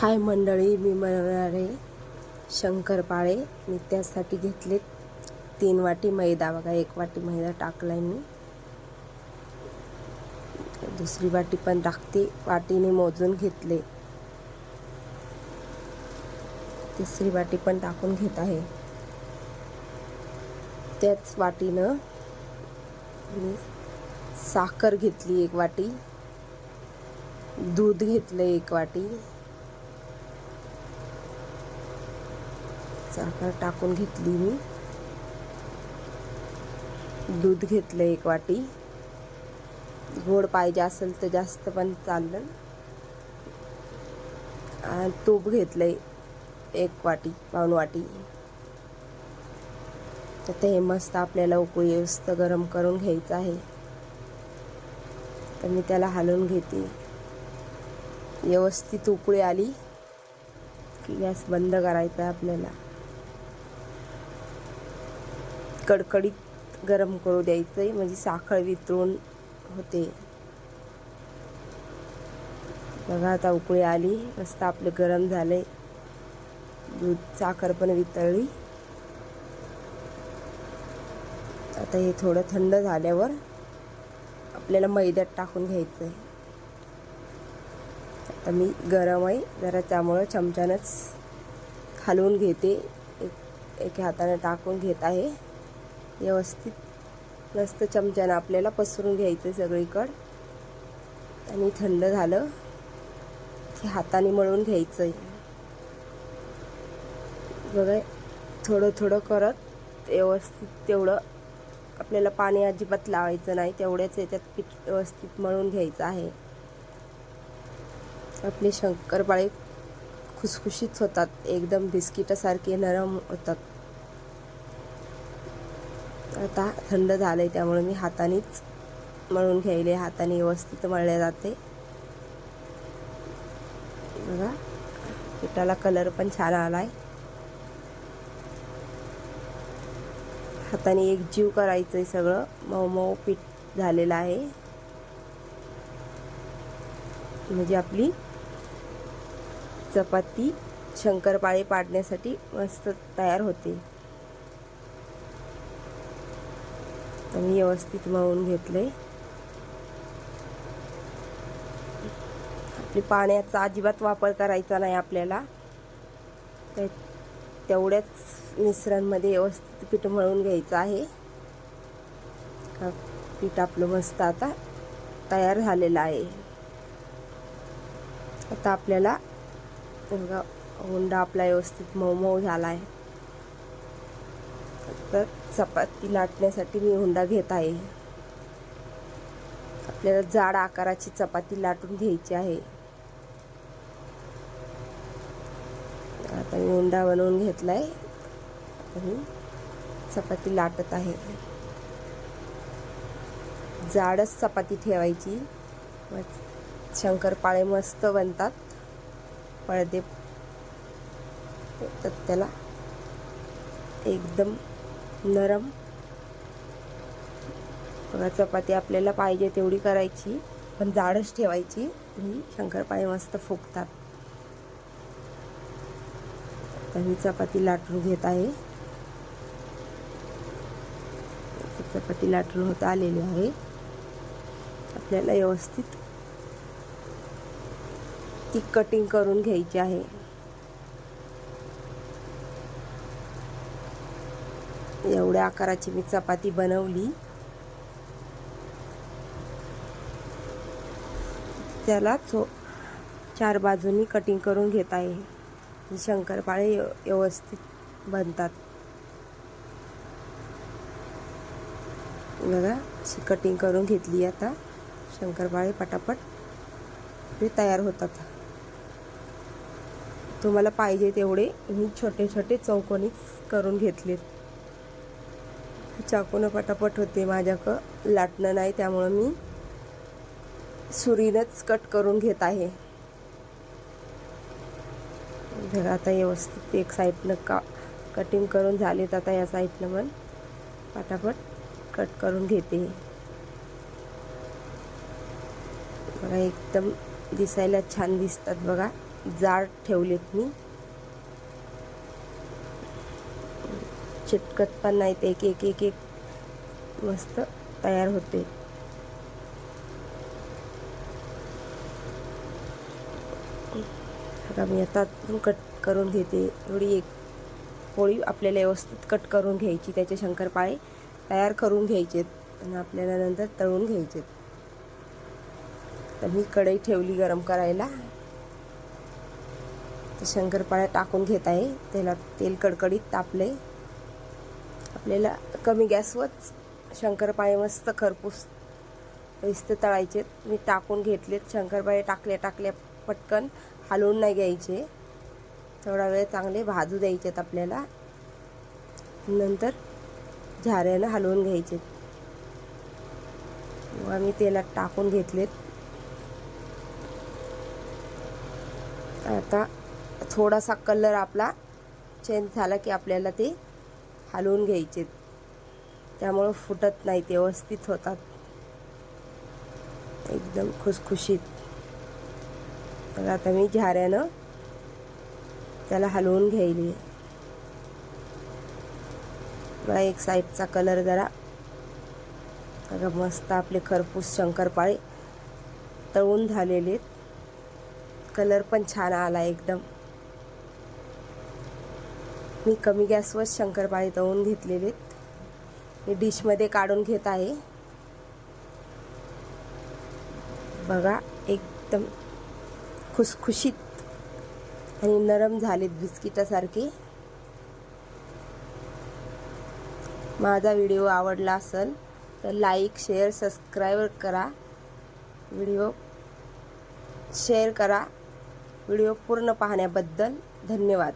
हाय मंडळी मी बनवणार शंकरपाळे. मी त्यासाठी घेतले तीन वाटी मैदा. बघा एक वाटी मैदा टाकलाय मी. दुसरी वाटी पण टाकते. वाटीने मोजून घेतले. तिसरी वाटी पण टाकून घेत आहे. त्याच वाटीनं मी साखर घेतली एक वाटी. दूध घेतलं एक वाटी. साखर टाकून घेतली मी. दूध घेतलं एक वाटी. गोड पाहिजे असेल तर जास्त पण चाललं. तूप घेतलंय एक वाटी पाऊण वाटी. तर ते मस्त आपल्याला उकळी व्यवस्थित गरम करून घ्यायचं आहे. तर मी त्याला हलवून घेते. व्यवस्थित उकळी आली की गॅस बंद करायचा आहे आपल्याला. कडकडीत गरम करू द्यायचं आहे म्हणजे साखर वितळून होते. बघा आता उकळी आली. मस्त आपले गरम झाले दूध साखर पण वितळली. आता हे थोडं थंड झाल्यावर आपल्याला मैद्यात टाकून घ्यायचं आहे आता मी गरम आहे. जरा त्यामुळं चमच्यानंच हलवून घेते. एक एका हाताने टाकून घेत आहे. व्यवस्थित. मस्त चमच्यानं आपल्याला पसरून घ्यायचं सगळीकडं. आणि थंड झालं की हाताने मळून घ्यायचं आहे बघा थोडं थोडं करत व्यवस्थित तेवढं आपल्याला पाणी अजिबात लावायचं नाही. तेवढ्याच याच्यात पीठ व्यवस्थित मळून घ्यायचं आहे. आपले शंकरपाळे खुसखुशीत होतात. एकदम बिस्किटासारखे नरम होतात. आता थंड झालं आहे त्यामुळे मी हातानेच मळून घ्यायले. हाताने व्यवस्थित मळले जाते. बघा पिठाला कलर पण छान आला आहे हाताने एक जीव करायचं आहे सगळं. मऊ मऊ पीठ झालेलं आहे. म्हणजे आपली चपाती शंकरपाळे पाडण्यासाठी मस्त तयार होते. तर मी व्यवस्थित मळून घेतले आपली पाण्याचा अजिबात वापर करायचा नाही आपल्याला. तर तेवढ्याच मिश्रणमध्ये व्यवस्थित पीठ मळून घ्यायचं आहे. पीठ आपलं मस्त आता तयार झालेलं आहे. आता आपल्याला हुंडा आपला व्यवस्थित मऊ मऊ झाला आहे तर चपाती लाटण्यासाठी मी हुंडा घेत आहे. आपल्याला जाड आकाराची चपाती लाटून घ्यायची आहे. आता मी हुंडा बनवून घेतलाय. आणि चपाती लाटत आहे. जाडच चपाती ठेवायची. शंकरपाळे मस्त बनतात. पळदे तर त्याला एकदम नरम. बघा चपाती आपल्याला पाहिजे तेवढी करायची पण जाडच ठेवायची. आणि शंकरपाळे मस्त फुगतात. आता मी चपाती लाटून घेत आहे. चपाती लाटून होत आलेली आहे. आपल्याला व्यवस्थित ती कटिंग करून घ्यायची आहे. एवढ्या आकाराची मी चपाती बनवली. त्याला चो चार बाजूनी कटिंग करून घेत आहे. शंकरपाळे व्यवस्थित बनतात. बघा अशी कटिंग करून घेतली आता. शंकरपाळे पटापट ते तयार होतात. तुम्हाला पाहिजे तेवढे मी छोटे छोटे चौकोनीच करून घेतलेत. चाकूनं पटापट होते. माझ्याकडं लाटणं नाही त्यामुळं मी सुरीनंच कट करून घेत आहे. बघा आता व्यवस्थित एक साईडनं का कटिंग करून झालेत आता या साईडनं पण पटापट कट करून घेते. बघा एकदम दिसायला छान दिसतात बघा. जाड ठेवलेत मी. चिटकत पण नाही ते एक एक एक एक मस्त तयार होते. आता मी आता कट करून घेते. थोडी एक पोळी आपल्याला व्यवस्थित कट करून घ्यायची. त्याचे शंकरपाळे तयार करून घ्यायचेत. आणि आपल्याला नंतर तळून घ्यायचे तर मी कढई ठेवली गरम करायला. तर शंकरपाळ्या टाकून घेत आहे. त्याला तेल कडकडीत तापले आपल्याला कमी गॅसवरच शंकरपाळे मस्त खरपूस पैसे तळायचे. मी टाकून घेतलेत. शंकरपाळे टाकल्या टाकल्या पटकन. हलवून नाही घ्यायचे. थोडा वेळ चांगले भाजू द्यायचेत आपल्याला. नंतर झाऱ्यानं हलवून घ्यायचे. मग आम्ही तेलात टाकून घेतलेत. आता थोडासा कलर आपला चेंज झाला की आपल्याला ते हलवून घ्यायचे. त्यामुळं फुटत नाही व्यवस्थित होतात. एकदम खुसखुशीत. तर आता मी झाऱ्यानं त्याला हलवून घ्यायली बघा एक साईडचा कलर जरा. बघा मस्त आपले खरपूस शंकरपाळे तळून झालेले कलर पण छान आला एकदम. मी कमी गॅसवर शंकरपाळी तळून घेतलेले. मी डिशमध्ये काढून घेत आहे. बघा एकदम खुसखुशीत आणि नरम झालेत बिस्किटासारखे. माझा व्हिडिओ आवडला असेल तर लाईक शेअर सबस्क्राईब करा. व्हिडिओ शेअर करा. व्हिडिओ पूर्ण पाहण्याबद्दल धन्यवाद.